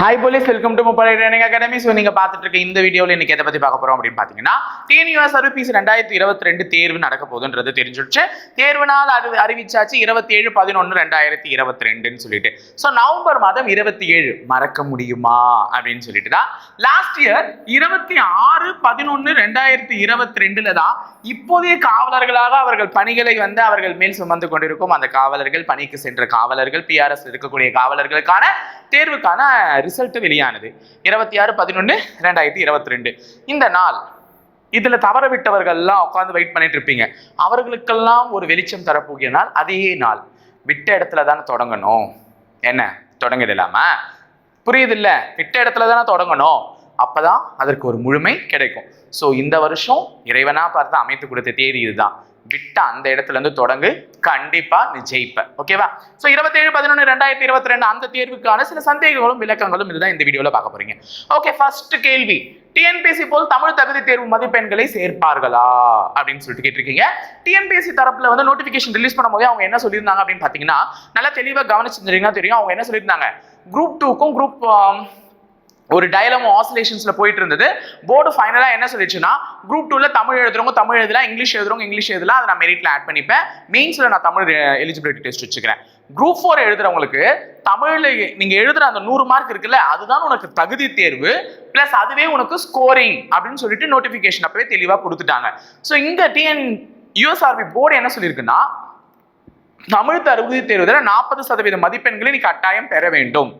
Hi police welcome to முப்படை training academy so நீங்கள் பார்த்துட்டு இருக்க இந்த வீடியோவில் இன்னைக்கு எதை பற்றி பார்க்க போகிறோம் அப்படின்னு பார்த்தீங்கன்னா டிஎன்யூஎஸ் சர்வீஸ் ரெண்டாயிரத்தி இருபத்தி ரெண்டு தேர்வு நடக்க போகுதுன்றது தெரிஞ்சிடுச்சு. தேர்வு நாள் அறி அறிவிச்சாச்சு இருபத்தி ஏழு பதினொன்று ரெண்டாயிரத்தி இருபத்தி ரெண்டுன்னு சொல்லிட்டு. ஸோ நவம்பர் மாதம் இருபத்தி ஏழு மறக்க முடியுமா அப்படின்னு சொல்லிட்டு தான் லாஸ்ட் இயர் இருபத்தி ஆறு பதினொன்று ரெண்டாயிரத்தி இருபத்தி ரெண்டில் தான் இப்போதைய காவலர்களாக அவர்கள் பணிகளை வந்து அவர்கள் மேல் சுமந்து கொண்டிருக்கும் அந்த காவலர்கள் பணிக்கு சென்ற காவலர்கள் பிஆர்எஸ் இருக்கக்கூடிய காவலர்களுக்கான தேர்வுக்கான ரிசல்ட் வெளியானது. இருபத்தி ஆறு பதினொன்று ரெண்டாயிரத்தி இருபத்தி ரெண்டு. இந்த நாள் இதுல தவற விட்டவர்கள்லாம் உட்காந்து வெயிட் பண்ணிட்டு இருப்பீங்க. அவர்களுக்கெல்லாம் ஒரு வெளிச்சம் தரப்போகிற நாள் அதே நாள். விட்ட இடத்துல தானே தொடங்கணும். என்ன? தொடங்கிடலாமா புரியுது இல்ல விட்ட இடத்துல தானே தொடங்கணும். அப்பதான் அதற்கு ஒரு முழுமை கிடைக்கும். ஸோ இந்த வருஷம் இறைவனா பார்த்து அமைத்து கொடுத்த தேதி இதுதான். விட்ட அந்த இடத்துல இருந்து தொடங்கு. கண்டிப்பா நீ ஜெயிப்ப. ஓகேவா ஸோ இருபத்தேழு பதினொன்று ரெண்டாயிரத்தி இருபத்தி ரெண்டு அந்த தேர்வுக்கான சில சந்தேகங்களும் விளக்கங்களும் இதுதான் இந்த வீடியோல பார்க்க போறீங்க. ஓகே ஃபர்ஸ்ட் கேள்வி. டிஎன்பிஎஸ்சி போல் தமிழ் தகுதி தேர்வு மதிப்பெண்களை சேர்ப்பார்களா? அப்படின்னு சொல்லிட்டு கேட்டிருக்கீங்க. டிஎன்பிஎஸ்சி தரப்புல வந்து நோட்டிஃபிகேஷன் ரிலீஸ் பண்ணும்போது அவங்க என்ன சொல்லியிருந்தாங்க அப்படின்னு பார்த்தீங்கன்னா நல்லா தெளிவாக கவனிச்சிருந்தீங்கன்னா தெரியும். அவங்க என்ன சொல்லியிருந்தாங்க? குரூப் டூக்கும் குரூப் ஒரு டயலமோ ஆசிலேஷன்ஸ்ல போயிட்டு இருந்தது. போர்டு ஃபைனலா என்ன சொல்லிச்சுன்னா குரூப் டூல தமிழ் எழுதுறவங்க தமிழ் எழுதலாம் இங்கிலீஷ் எழுதுறவங்க இங்கிலீஷ் எழுதலாம். அதை நான் மெரிட்ல ஆட் பண்ணிப்பேன். மெயின்ஸ்ல நான் தமிழ் எலிஜிபிலிட்டி டெஸ்ட் வச்சுக்கிறேன். குரூப் ஃபோர் எழுதுறவங்களுக்கு தமிழ்ல நீங்க எழுதுற அந்த நூறு மார்க் இருக்குல்ல அதுதான் உனக்கு தகுதி தேர்வு பிளஸ் அதுவே உனக்கு ஸ்கோரிங் அப்படின்னு சொல்லிட்டு நோட்டிபிகேஷன் அப்பவே தெளிவா கொடுத்துட்டாங்க. ஸோ இங்க டிஎன் யூஎஸ்ஆர்பி போர்டு என்ன சொல்லியிருக்குன்னா தமிழ் தகுதி தேர்வுல நாற்பது சதவீத மதிப்பெண்களை நீ கட்டாயம் பெற வேண்டும்.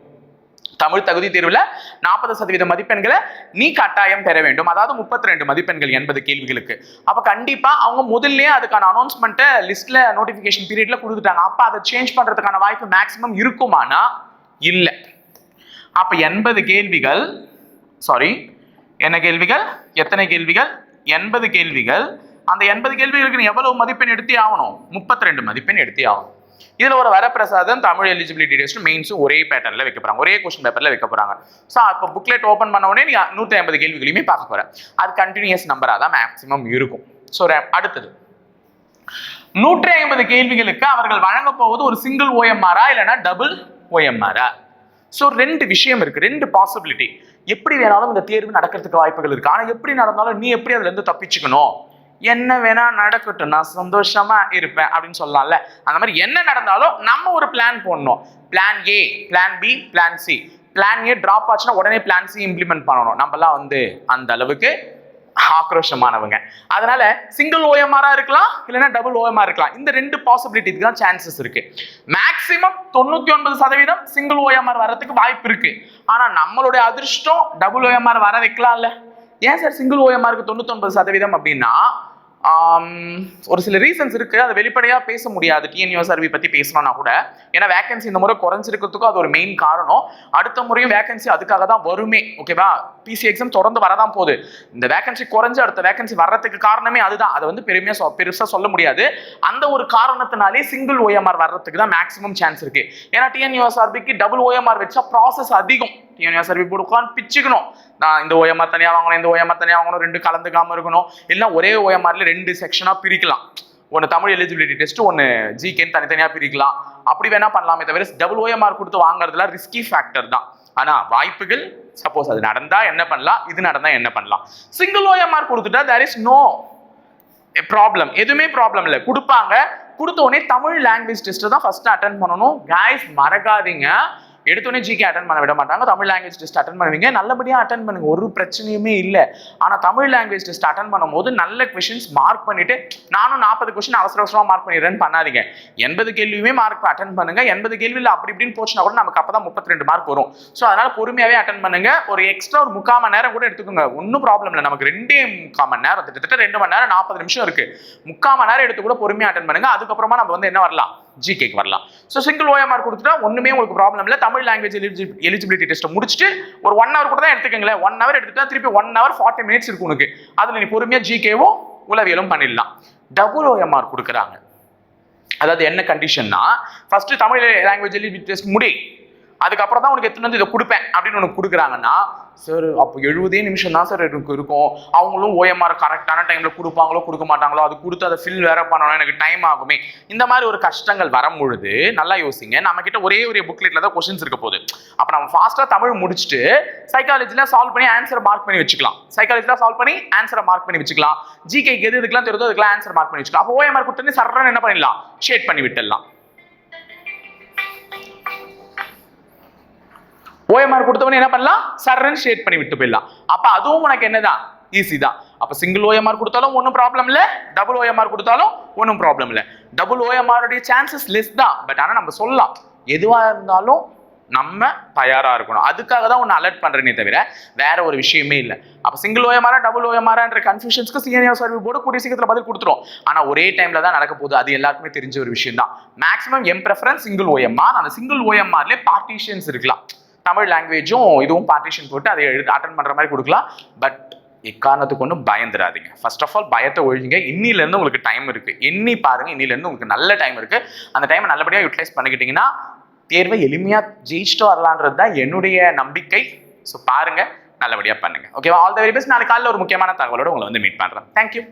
தமிழ் தகுதி தேர்வுல நாற்பது சதவீத மதிப்பெண்களை நீ கட்டாயம் பெற வேண்டும். அதாவது முப்பத்தி ரெண்டு மதிப்பெண்கள் எண்பது கேள்விகளுக்கு. அப்ப கண்டிப்பா அவங்க முதல்லயே அதுக்கான அனௌன்ஸ்மெண்ட்டை லிஸ்ட்ல நோட்டிபிகேஷன் பீரியட்ல கொடுத்துட்டாங்க. அப்ப அதை சேஞ்ச் பண்றதுக்கான வாய்ப்பு மேக்சிமம் இருக்குமானா? இல்ல. அப்ப எண்பது கேள்விகள் சாரி என்ன கேள்விகள்? எத்தனை கேள்விகள்? எண்பது கேள்விகள். அந்த எண்பது கேள்விகளுக்கு நீ எவ்வளவு மதிப்பெண் எடுத்தே ஆகணும்? முப்பத்தி ரெண்டு மதிப்பெண் எடுத்தே ஆகணும். இதில் ஒரு வரப்பிரசாதம் தமிழ் எலிஜிபிலிட்டி டெஸ்ட் மெயின்ஸும் ஒரே பேட்டர்ல வைக்க போறாங்க. ஒரே கொஸ்டின் பேப்பர்ல வைக்க போறாங்க. ஸோ அப்போ புக்லெட் ஓப்பன் பண்ண உடனே நீ நூற்றி ஐம்பது கேள்விகளையுமே பார்க்க போற. அது கண்டினியூஸ் நம்பரா தான் மேக்ஸிமம் இருக்கும். ஸோ அடுத்தது. நூற்றி ஐம்பது கேள்விகளுக்கு அவர்கள் வழங்க போவது ஒரு சிங்கிள் ஓஎம்ஆரா இல்லைன்னா டபுள் ஓஎம்ஆரா ஸோ ரெண்டு விஷயம் இருக்கு. ரெண்டு பாசிபிலிட்டி எப்படி வேணாலும் இந்த தேர்வு நடக்கிறதுக்கு வாய்ப்புகள் இருக்கு. ஆனால் எப்படி நடந்தாலும் நீ எப்படி அதுல இருந்து தப்பிச்சுக்கணும்? என்ன வேணா நடக்கட்டும் நான் சந்தோஷமா இருப்பேன் அப்படின்னு சொல்லலாம்ல அந்த மாதிரி என்ன நடந்தாலும் நம்ம ஒரு பிளான் போடணும். Plan A plan B plan C plan A drop ஆச்சுன்னா உடனே பிளான் சி இம்ப்ளிமெண்ட் பண்ணணும். நம்மலாம் வந்து அந்த அளவுக்கு ஆக்ரோஷமானவங்க. அதனால சிங்கிள் ஓஎம்ஆரா இருக்கலாம் இல்லைன்னா டபுள் ஓஎம்ஆர் இருக்கலாம். இந்த ரெண்டு பாசிபிலிட்டிக்கு தான் சான்சஸ் இருக்கு. மேக்சிமம் தொண்ணூத்தி ஒன்பது சதவீதம் சிங்கிள் ஓஎம்ஆர் வரதுக்கு வாய்ப்பு இருக்கு. ஆனா நம்மளுடைய அதிர்ஷ்டம் டபுள் ஓஎம்ஆர் வர வைக்கலாம்ல. ஏன் சார் சிங்கிள் ஓஎம்ஆருக்கு தொண்ணூத்தொன்பது சதவீதம் அப்படின்னா ஒரு சில ரீசன்ஸ் இருக்கு. அதை வெளிப்படையா பேச முடியாது. டிஎன்யூஎஸ்ஆர்வி பத்தி பேசணும்னா கூட. ஏன்னா வேகன்சி இந்த முறை குறைஞ்சிருக்கிறதுக்கும் அது ஒரு மெயின் காரணம். அடுத்த முறையும் வேகன்சி அதுக்காக தான் வருமே. ஓகேவா பிசி எக்ஸாம் தொடர்ந்து வரதான் போகுது. இந்த வேகன்சி குறைஞ்சு அடுத்த வேகன்சி வர்றதுக்கு காரணமே அதுதான். அதை வந்து பெருமையா சொ- பெருசா சொல்ல முடியாது. அந்த ஒரு காரணத்தினாலே சிங்கிள் ஓஎம்ஆர் வர்றதுக்கு தான் மேக்ஸிமம் சான்ஸ் இருக்கு. ஏன்னா டிஎன்யூஎஸ்ஆர்பிக்கு டபுள் ஓஎம்ஆர் வச்சா ப்ராசஸ் அதிகம். டிஎன்யூஎஸ்ஆர்பி போட்டு உட்காந்து பிச்சுக்கணும். நான் இந்த ஓஎம்ஆர் தனியாக வாங்கணும் இந்த ஓஎம்ஆர் தனியாக வாங்கணும் ரெண்டு கலந்துக்காமல் இருக்கணும். இல்லை ஒரே ஓஎம்ஆர்ல ரெண்டு செக்ஷனாக பிரிக்கலாம். ஒன்று தமிழ் எலிஜிபிலிட்டி டெஸ்ட் ஒன்று ஜிகேன்னு தனித்தனியாக பிரிக்கலாம். அப்படி வேணா பண்ணலாமே தவிர டபுள் ஓஎம்ஆர் கொடுத்து வாங்குறதுல ரிஸ்கி ஃபேக்டர் தான். ஆனால் வாய்ப்புகள் சப்போஸ் அது நடந்தால் என்ன பண்ணலாம் இது நடந்தால் என்ன பண்ணலாம். சிங்கிள் ஓஎம்ஆர் கொடுத்துட்டா தேர் இஸ் நோ ப்ராப்ளம் எதுவுமே ப்ராப்ளம் இல்லை. கொடுப்பாங்க. கொடுத்த உடனே தமிழ் லாங்குவேஜ் டெஸ்ட்டை தான் ஃபஸ்ட்டு அட்டன் பண்ணணும். கைஸ் மறக்காதீங்க. எடுத்தோடனே ஜிகே அட்டன் பண்ண விட மாட்டாங்க. தமிழ் லாங்குவேஜ் டெஸ்ட் அட்டன் பண்ணுவீங்க. நல்லபடியாக அட்டன் பண்ணுங்க. ஒரு பிரச்சனையுமே இல்லை. ஆனால் தமிழ் லாங்குவேஜ் டெஸ்ட் அட்டன் பண்ணும்போது நல்ல கொஷின்ஸ் மார்க் பண்ணிட்டு நானும் நாற்பது கொஸ்டின் அவசர அவசரமாக மார்க் பண்ணிடுறேன்னு பண்ணாதீங்க. எண்பது கேள்வியுமே மார்க் அட்டன் பண்ணுங்க. எண்பது கேள்வியில் அப்படி இப்படின்னு போச்சுன்னா கூட நமக்கு அப்போ தான் முப்பத்தி ரெண்டு மார்க் வரும். ஸோ அதனால பொறுமையாகவே அட்டன் பண்ணுங்க. ஒரு எக்ஸ்ட்ரா ஒரு முக்கால் மணி நேரம் கூட எடுத்துக்கோங்க. ஒன்றும் ப்ராப்ளம் இல்லை. நமக்கு ரெண்டே முக்கால் மணி நேரம் கிட்டத்தட்ட ரெண்டு மணி நேரம் நாற்பது நிமிஷம் இருக்கு. முக்கால் மணி நேரம் எடுத்து கூட பொறுமையாக அட்டன் பண்ணுங்க. அதுக்கப்புறமா நம்ம வந்து என்ன வரலாம்? ஜிகேக்கு வரலாம். ஸோ சிங்கிள் ஓஎம்ஆர் கொடுத்துட்டா ஒன்றுமே உங்களுக்கு ப்ராப்ளம் இல்லை. தமிழ் லாங்குவேஜ் எலிஜிபிலிட்டி டெஸ்ட்டை முடிச்சுட்டு ஒரு ஒன் ஹவர் கூட தான் எடுத்துக்கங்களேன். ஒன் ஹவர் எடுத்துட்டா திருப்பி ஒன் ஹவர் ஃபார்ட்டி மினிட்ஸ் இருக்கு உனக்கு. அதில் நீ பொறுமையாக ஜிகேவோ உளவியலும் பண்ணிடலாம். டபுள் ஓஎம்ஆர் கொடுக்குறாங்க. அதாவது என்ன கண்டிஷன்னா first Tamil language eligibility test முடி. அதுக்கப்புறம் தான் உனக்கு எத்தனை வந்து இதை கொடுப்பேன் அப்படின்னு உனக்கு கொடுக்குறாங்கன்னா சார் அப்போ எழுபதே நிமிஷம் தான் சார் எனக்கு இருக்கும். அவங்களும் ஓஎம்ஆர் கரெக்டான டைமில் கொடுப்பாங்களோ கொடுக்க மாட்டாங்களோ அது கொடுத்து அதை ஃபில் வேற பண்ணணும் எனக்கு டைம் ஆகுமே. இந்த மாதிரி ஒரு கஷ்டங்கள் வரும் பொழுது நல்லா யோசிங்க நம்ம கிட்ட ஒரே ஒரு புக்லெட்டில் தான் கொஸ்டின்ஸ் இருக்க போகுது. அப்போ நம்ம ஃபாஸ்ட்டாக தமிழ் முடிச்சுட்டு சைக்காலஜியில் சால்வ் பண்ணி ஆன்சரை மார்க் பண்ணி வச்சுக்கலாம். சைக்காலஜியில் சால்வ் பண்ணி ஆன்சரை மார்க் பண்ணி வச்சுக்கலாம். ஜிகேக்கு எது இதுக்கெல்லாம் தெரியுதோ அதுக்கெல்லாம் ஆன்சர் மார்க் பண்ணி வச்சுக்கலாம். அப்போ ஓஎம்ஆர் கொடுத்து சரண் என்ன பண்ணிடலாம்? ஷேட் பண்ணி விட்டுடலாம். ஓஎம்ஆர் கொடுத்தவனே என்ன பண்ணலாம்? சரண் ஷேட் பண்ணி விட்டு போயிடலாம். அப்ப அதுவும் உனக்கு என்னதான்? ஈஸி தான். அப்ப சிங்கிள் ஓஎம்ஆர் கொடுத்தாலும் ஒன்றும் ப்ராப்ளம் இல்லை. டபுள் ஓஎம்ஆர் கொடுத்தாலும் ஒன்றும் ப்ராப்ளம் இல்லை. டபுள் ஓஎம்ஆருடைய சான்சஸ் லெஸ் தான். பட் ஆனால் நம்ம சொல்லலாம். எதுவாக இருந்தாலும் நம்ம தயாராக இருக்கணும். அதுக்காக தான் ஒன்று அலர்ட் பண்ணுறேனே தவிர வேற ஒரு விஷயமே இல்லை. அப்போ சிங்கிள் ஓஎம்ஆரா டபுள் ஓஎம்ஆரான்ற கன்ஃபியூஷன்ஸ்க்கு சீனியர் சர்வீஸ் போர்டு கூடிய சீக்கிரத்தில் பதில் கொடுத்துரும். ஆனால் ஒரே டைமில் தான் நடக்க போகுது. அது எல்லாருக்குமே தெரிஞ்ச ஒரு விஷயம் தான். Maximum M preference single OMR அந்த சிங்கிள் ஓஎம்ஆர்லேயே பார்ட்டிஷன்ஸ் இருக்கலாம். தமிழ் லாங்குவேஜும் இதுவும் பார்ட்டிஷன் போட்டு அதை எழுத்து அட்டன் பண்ணுற மாதிரி கொடுக்கலாம். பட் எக்காரணத்துக்கு ஒன்றும் பயந்துடாதீங்க. ஃபர்ஸ்ட் ஆஃப் ஆல் பயத்தை ஒழிஞ்சுங்க இன்னிலேருந்து உங்களுக்கு டைம் இருக்குது எண்ணி பாருங்க. இன்னிலேருந்து உங்களுக்கு நல்ல டைம் இருக்குது அந்த டைமை நல்லபடியாக யூட்டிலைஸ் பண்ணிக்கிட்டிங்கன்னா தேர்வை எளிமையாக ஜெயிச்சுட்டு வரலான்றது தான் என்னுடைய நம்பிக்கை. ஸோ பாருங்கள் நல்லபடியாக பண்ணுங்க. ஓகேவா ஆல் த வெரி பெஸ்ட் நாளைக்கு காலையில் ஒரு முக்கியமான தகவலோடு உங்களை வந்து மீட் பண்ணுறேன் தேங்க்யூ